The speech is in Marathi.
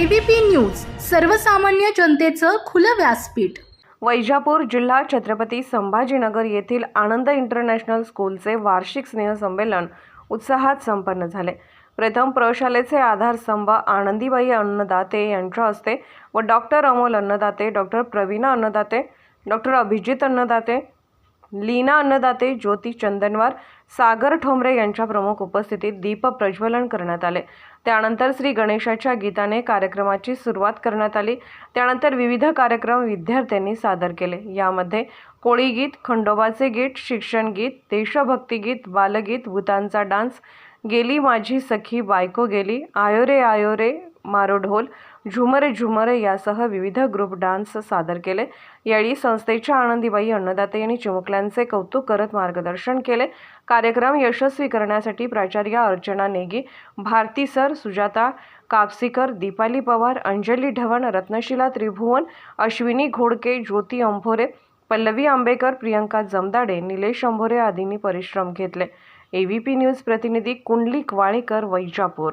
एबीपी न्यूज सर्वसामान्य जनतेचं खुलं व्यासपीठ. वैजापूर जिल्हा छत्रपती संभाजीनगर येथील आनंद इंटरनॅशनल स्कूलचे वार्षिक स्नेहसंमेलन उत्साहात संपन्न झाले. प्रथम प्रशालेचे आधारस्तंभ आनंदीबाई अन्नदाते यांच्या हस्ते व doctor Amol Annadate doctor Pravina Annadate doctor Abhijit Annadate Leena Annadate Jyoti Chandanwar Sagar Thombare यांच्या प्रमुख उपस्थितीत दीप प्रज्वलन करण्यात आले. त्यानंतर श्री गणेशाच्या गीताने कार्यक्रमाची सुरुवात करण्यात आली. त्यानंतर विविध कार्यक्रम विद्यार्थ्यांनी सादर केले. यामध्ये कोळी गीत खंडोबाचे गीत शिक्षण गीत देशभक्ती गीत बालगीत भूतांचा डान्स गेली माझी सखी बायको गेली आयोरे आयोरे रे मारोढोल झुमर झुमर यासह विविध ग्रुप डान्स सादर केले. यावेळी संस्थेच्या आनंदीबाई अन्नदाते यांनी चिमुकल्यांचे कौतुक करत मार्गदर्शन केले. कार्यक्रम यशस्वी करण्यासाठी प्राचार्य अर्चना नेगी भारती सर सुजाता कापसीकर दीपाली पवार अंजली ढवण रत्नशिला त्रिभुवन अश्विनी घोडके ज्योती अंभोरे पल्लवी आंबेकर प्रियंका जमदाडे निलेश अंभोरे आदींनी परिश्रम घेतले. एव्हीपी न्यूज प्रतिनिधी कुंडलिक वाळेकर वैजापूर.